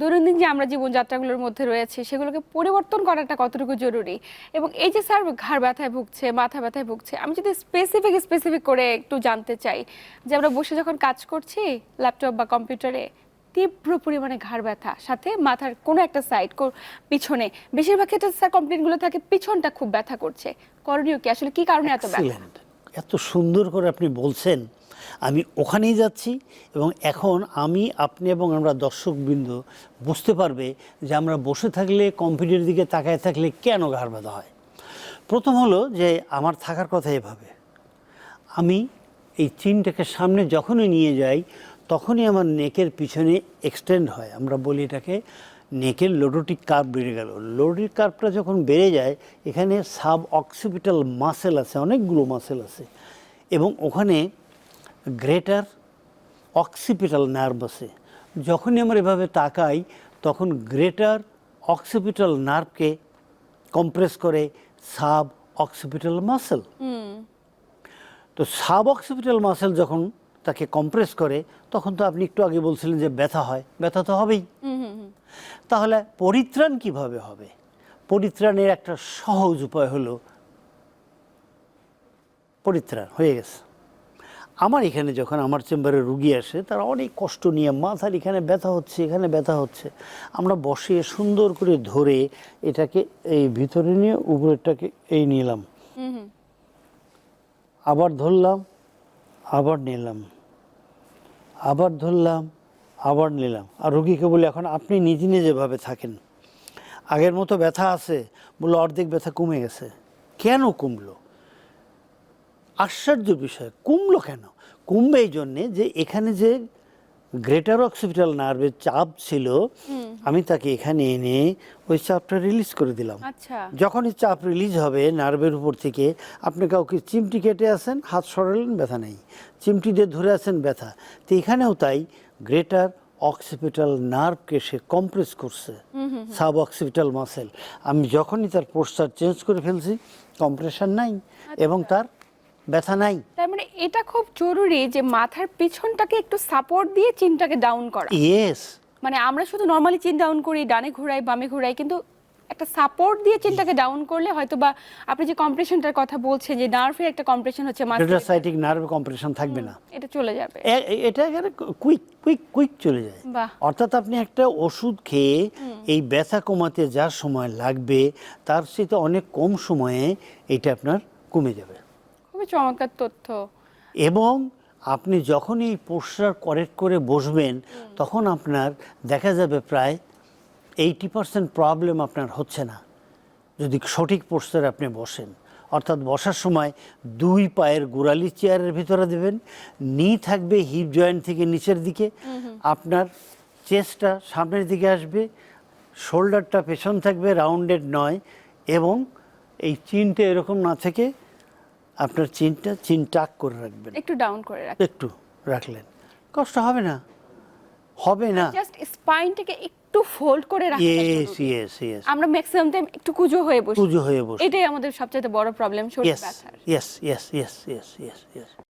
দৈনন্দিন যে আমরা জীবনযাত্রাগুলোর মধ্যে রয়েছে, সেগুলোকে পরিবর্তন করাটা কতটুকু জরুরি? এবং এই যে স্যার ঘাড় ব্যথায় ভুগছে, মাথা ব্যথায় ভুগছে, আমি যদি স্পেসিফিক স্পেসিফিক করে একটু জানতে চাই যে আমরা বসে যখন কাজ করছি ল্যাপটপ বা কম্পিউটারে তীব্র পরিমাণে ঘাড় ব্যথা, সাথে মাথার কোনো একটা সাইড পিছনে, বেশিরভাগ ক্ষেত্রে স্যার কমপ্লেনগুলো থাকে, পিছনটা খুব ব্যথা করছে। করণীয় কি? আসলে কি কারণে এত ব্যথা? এত সুন্দর করে আপনি বলছেন আমি ওখানেই যাচ্ছি এবং এখন আমি, আপনি এবং আমরা দর্শকবৃন্দ বুঝতে পারবে যে আমরা বসে থাকলে, কম্পিউটারের দিকে তাকায় থাকলে কেন ঘাড় ব্যথা হয়। প্রথম হলো যে আমার থাকার কথা এভাবে। আমি এই চিনটাকে সামনে যখনই নিয়ে যাই, তখনই আমার নেকের পিছনে এক্সটেন্ড হয়। আমরা বলি এটাকে নেকের লোডোটিক কার্ভ বেড়ে গেল। লোডোটিক কার্ভটা যখন বেড়ে যায়, এখানে সাব অক্সিপিটাল মাসেল আছে, অনেকগুলো মাসেল আছে এবং ওখানে গ্রেটার অক্সিপিটাল নার্ভ আছে। যখনই আমরা এভাবে তাকাই তখন গ্রেটার অক্সিপিটাল নার্ভকে কম্প্রেস করে সাব অক্সিপিটাল মাসেল তো সাব অক্সিপিটাল মাসেল যখন তাকে কম্প্রেস করে তখন তো আপনি একটু আগে বলছিলেন যে ব্যথা হয়। ব্যথা তো হবেই। তাহলে পরিত্রাণ কীভাবে হবে? পরিত্রাণের একটা সহজ উপায় হলো পরিত্রাণ হয়ে গেছে। আমার এখানে যখন আমার চেম্বারে রুগী আসে তারা অনেক কষ্ট নিয়ে মাথার এখানে ব্যথা হচ্ছে এখানে ব্যথা হচ্ছে। আমরা বসে সুন্দর করে ধরে এটাকে এই ভিতরে নিয়ে উপরেরটাকে এই নিলাম। আবার ধরলাম আবার নিলাম। আবার ধরলাম আবার নিলাম। আর রুগীকে বলি এখন আপনি নিজে নিজেভাবে থাকেন। আগের মতো ব্যথা আছে। বলে অর্ধেক ব্যথা কমে গেছে। কেন কমলো? আশ্চর্য বিষয় কমলো কেন? কমবে এই জন্যে যে এখানে যে গ্রেটার অক্সিপিটাল নার্ভের চাপ ছিল আমি তাকে এখানে এনে ওই চাপটা রিলিজ করে দিলাম। আচ্ছা। যখনই চাপ রিলিজ হবে নার্ভের উপর থেকে আপনি কাউকে চিমটি কেটে আসেন হাত সরালেন ব্যথা নেই। চিমটি দিয়ে ধরে আছেন ব্যথা। তো এখানেও তাই গ্রেটার অক্সিপিটাল নার্ভকে সে কম্প্রেস করছে সাব অক্সিপিটাল মাসেল আমি যখনই তার পোস্টার চেঞ্জ করে ফেলছি কম্প্রেশন নাই এবং তার ব্যথা নাই? তার মানে এটা খুব জরুরি যে মাথার পিছনটাকে একটু সাপোর্ট দিয়ে চিনটাকে ডাউন করা। ইয়েস মানে আমরা শুধু নর্মালি চিন ডাউন করি ডানে ঘোরাই বামে ঘোরাই কিন্তু একটা সাপোর্ট দিয়ে চিনটাকে ডাউন করলে হয়তো বা আপনি যে কম্প্রেশনটার কথা বলছেন যে নার্ভের একটা কম্প্রেশন হচ্ছে মাঝখানে, রেটাসাইটিক নার্ভ কম্প্রেশন থাকবে না। এটা চলে যাবে। এটা এখানে কুইক কুইক কুইক চলে যায়। অর্থাৎ আপনি একটা ওষুধ খেয়ে এই ব্যথা কমাতে যা সময় লাগবে তার সাথে অনেক কম সময়ে এটা আপনার কমে যাবে। চমৎকার তথ্য। এবং আপনি যখন এই পোস্টার কারেক্ট করে বসবেন তখন আপনার দেখা যাবে প্রায় এইটি পার্সেন্ট প্রবলেম আপনার হচ্ছে না যদি সঠিক পোস্টারে আপনি বসেন। অর্থাৎ বসার সময় দুই পায়ের গোড়ালি চেয়ারের ভিতরে দেবেন নি থাকবে হিপ জয়েন্ট থেকে নিচের দিকে আপনার চেস্টটা সামনের দিকে আসবে শোল্ডারটা পেছন থাকবে রাউন্ডেড নয় এবং এই চিনটা এরকম না থেকে আপনার চিনটা চিন টাক করে রাখবেন। একটু ডাউন করে রাখবেন একটু রাখলেন। কষ্ট হবে না। হবে না। জাস্ট স্পাইনটাকে একটু ফোল্ড করে রাখতে ইয়েস ইয়েস ইয়েস আমরা ম্যাক্সিমাম টাইম একটু কুজো হয়ে বসি। কুজো হয়ে বসে। এটাই আমাদের সবচেয়ে বড় প্রবলেম শরীর ব্যথার। Yes yes yes yes yes yes